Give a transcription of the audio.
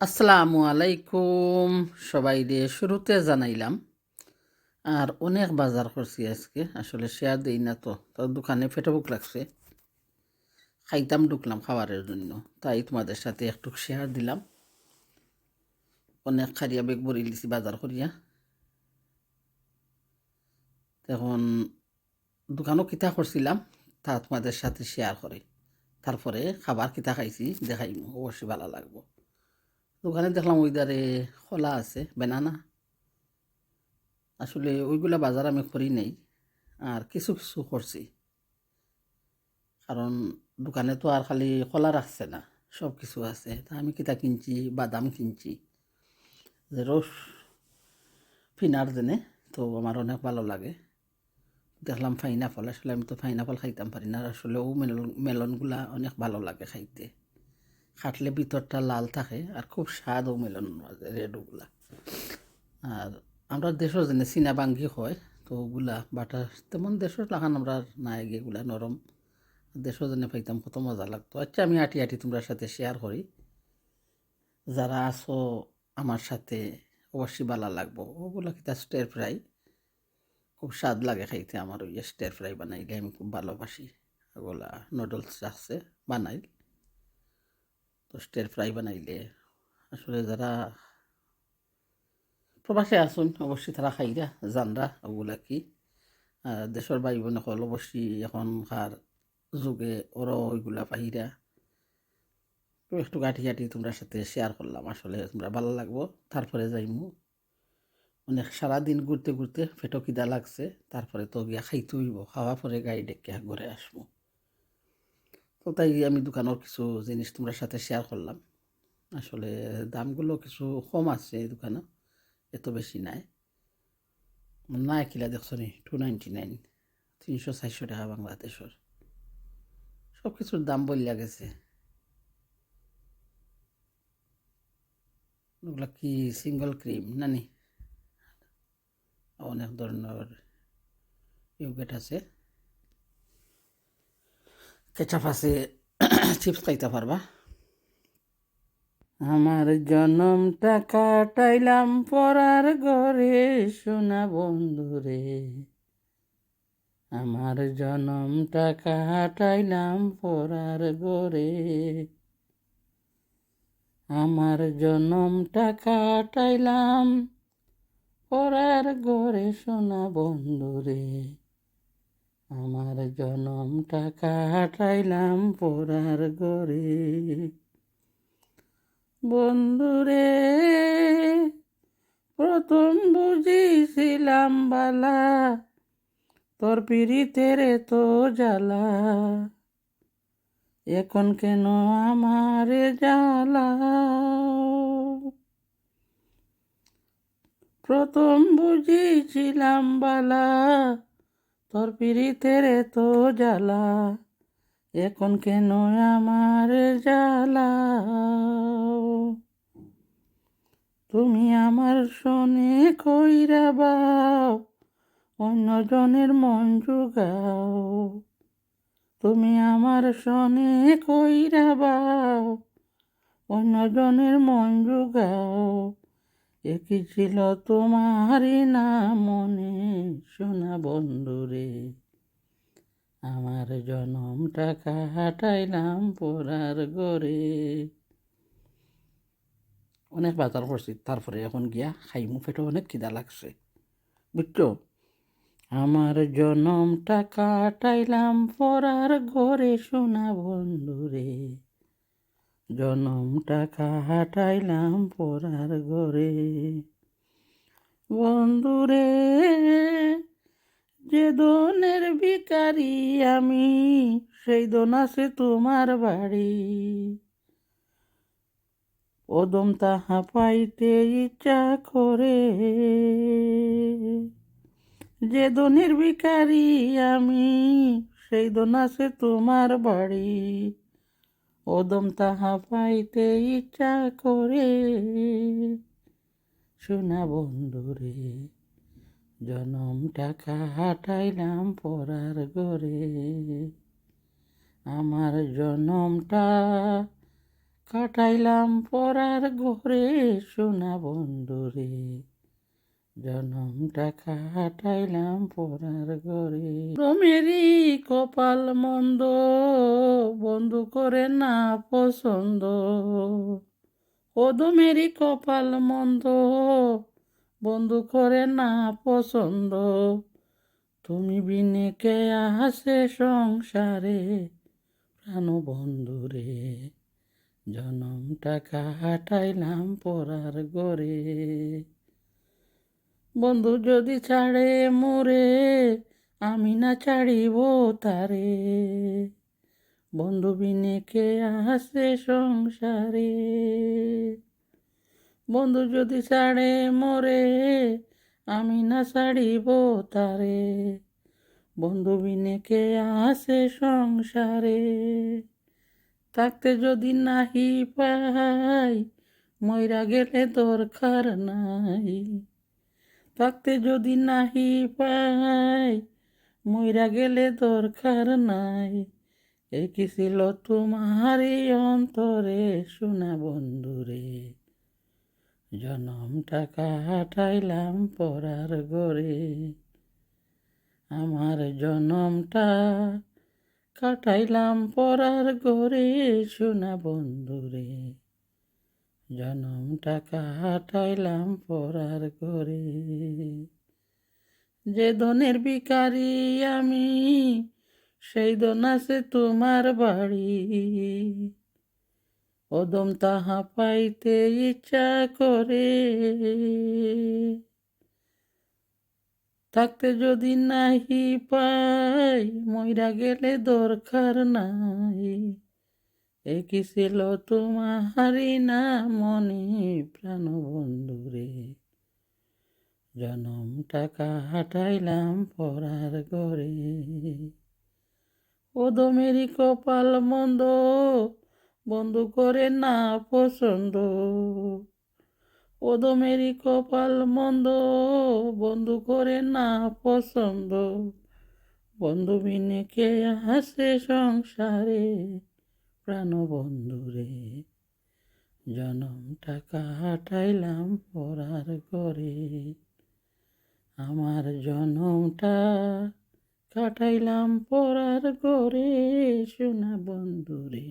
আসসালামু আলাইকুম। সবাই রে শুরুতে জানাইলাম। আর অনেক বাজার করছি আজকে, আসলে শেয়ার দেই না তো তো দোকানে ফেটে বুক লাগছে। খাইতাম, ঢুকলাম খাবারের জন্য, তাই তোমাদের সাথে একটু শেয়ার দিলাম। অনেক খারিয়া বেগ ভরি লিছি বাজার করিয়া। তখন দোকানও কিতা করছিলাম, তা তোমাদের সাথে শেয়ার করে। তারপরে খাবার কিতা খাইছি, দেখাইম, অবশ্যই ভালো লাগবো। দোকানে দেখলাম ওই ধারে খোলা আছে বেনানা আসলে ওইগুলা বাজার আমি করি নেই, আর কিছু কিছু করছি। কারণ দোকানে তো আর খালি খোলা রাখছে না সব কিছু আছে। তা আমি কিতা কিনছি, বাদাম কিনছি যে রস ফিনার জেনে তো আমার অনেক ভালো লাগে। দেখলাম ফাইনাফল আসলে আমি তো ফাইনাফল খাইতাম পারি না আসলে ও মেলন মেলনগুলা অনেক ভালো লাগে খাইতে। খাটলে ভিতরটা লাল থাকে আর খুব স্বাদ ও মেলন রেডগুলা। আর আমরা দেশের জন্য চীনা বাঙ্গি হয়, তো ওগুলা বাটা তেমন দেশের লাগান আমরা নাই এগুলা, নরম। দেশের জন্য পাইতাম কত মজা লাগতো। আচ্ছা আমি আটি আটি তোমরা সাথে শেয়ার করি। যারা আছো আমার সাথে অবশ্যই ভালো লাগবো। ওগুলা কিতা স্টের ফ্রাই খুব স্বাদ লাগে খাইতে আমার ওই স্টের ফ্রাই বানাইলে, আমি খুব ভালোবাসি। ওগুলা নুডলস আছে, বানাই। তো স্টের ফ্রাই বানাইলে আসলে যারা প্রবাসে আসুন অবশ্যই তারা খাইরা জানরা ওগুলা কি। আর দেশের ভাই বোন হল অবশ্যই এখনকার যুগে ওরও ওইগুলা পাহিরা একটু গাঁটি গাঁটি তোমরা সাথে শেয়ার করলাম, আসলে তোমরা ভালো লাগবো। তারপরে যাইমু। অনেক সারাদিন ঘুরতে ঘুরতে পেটো কিদা লাগছে, তারপরে তো গিয়া খাইতে হইব, খাওয়া পরে গাড়ি ডেকে ঘরে আসব। তো তাই আমি দোকানের কিছু জিনিস তোমরা সাথে শেয়ার করলাম। আসলে দামগুলো কিছু কম আছে এই দোকানে, এত বেশি নাই। নাই কিলা দেখছ নি? টু নাইনটি নাইন তিনশো চারশো টাকা বাংলাদেশের। সব কিছুর দাম বললা গেছে। ওগুলা কি সিঙ্গল ক্রিম নানি? অনেক ধরনের ইউগেট আছে। আছে চিপস খাইতে পারবা। আমার জনমটা কাটাইলাম পরার ঘরে, সোনা বন্ধুরে আমার জনমটা কাটাইলাম পরার ঘরে। আমার জনমটা কাটাইলাম পরার ঘরে, সোনা বন্ধুরে আমার জনমটা কাটাইলাম পরার ঘরে। বন্ধুরে, প্রথম বুঝিছিলাম বালা, তোর পিড়িতের তো জ্বালা। এখন কেন আমার জ্বালা? প্রথম বুঝিছিলাম বালা তোর পিড়িতের তো জ্বালা, এখন কেন আমার জ্বালা? তুমি আমার শোনে কইরা বাও অন্যজনের মন জুগাও। তুমি আমার শোনে কইরা বাও অন্যজনের মন জুগাও। একই ছিল তোমারই না মনে শোনা বন্ধুরে আমার জনমটা কাটাইলাম পড়ার গড়ে অনেক বাজার করছি, তারপরে এখন গিয়া খাইমু, পেটে অনেক খিদা লাগছে। বুঝছ? আমার জনমটা কাটাইলাম পড়ার ঘরে শোনা বন্ধুরে জনমটা কাটাইলাম পড়ার ঘরে। বন্ধুরে, যে দনের ভিকারি আমি, সেই দন আছে তোমার বাড়ি। ওদম তাহা পাইতে ইচ্ছা করে। যে দনের ভিকারি আমি, সেই দন আছে তোমার বাড়ি। ওদম তাহা পাইতে ইচ্ছা করে। শোনা বন্ধুরে জনমটা কাটাইলাম পড়ার ঘরে। আমার জনমটা কাটাইলাম পরার ঘরে, সোনা বন্ধুরে জনমটা কাটাইলাম পরার ঘরে। রমেরই কপাল মন্দ, বন্ধু করে না পছন্দ। ওদমেরই কপাল মন্দ, বন্ধু করে না পছন্দ। তুমি বিনে কে আসে সংসারে? প্রাণ বন্ধুরে জনমটা কাটাইলাম পরার গরে বন্ধু যদি ছাড়ে মোরে, আমি না ছাড়িব তারে। বন্ধু বিনে কে আসে সংসারে? বন্ধু যদি ছাড়ে মোরে, আমি না ছাড়িব তারে। বন্ধু বিনে কে আসে সংসারে? থাকতে যদি নাহি পাই ময়রা গেলে দরকার নাই। থাকতে যদি নাহি পাই ময়রা গেলে দরকার নাই। এই কি ছিল তোমারই অন্তরে শোনা বন্ধুরে? জনমটা কাটাইলাম পরার গরে আমার জনমটা কাটাইলাম পরার গরে শোনা বন্ধুরে। জনমটা কাটাইলাম পরার করে। যে ধনের ভিকারি আমি, সেই দন আছে তোমার বাড়ি। ওদম তাহা পাইতে ইচ্ছা করে। থাকতে যদি নাহি পাই, মইরা গেলে দরকার নাই। এ কি ছিল তোমারই না মনে প্রাণ বন্ধুরে জনমটা কাটাইলাম পরার ঘরে। ওদমেরই কপাল মন্দ, বন্ধু করে না পছন্দ। ওদমেরই কপাল মন্দ, বন্ধু করে না পছন্দ। বন্ধু বিনে কে আসে সংসারে? প্রাণ বন্ধুরে জনমটা কাটাইলাম পরার করে আমার জনমটা কাটাইলাম পরার করে সোনা বন্ধুরে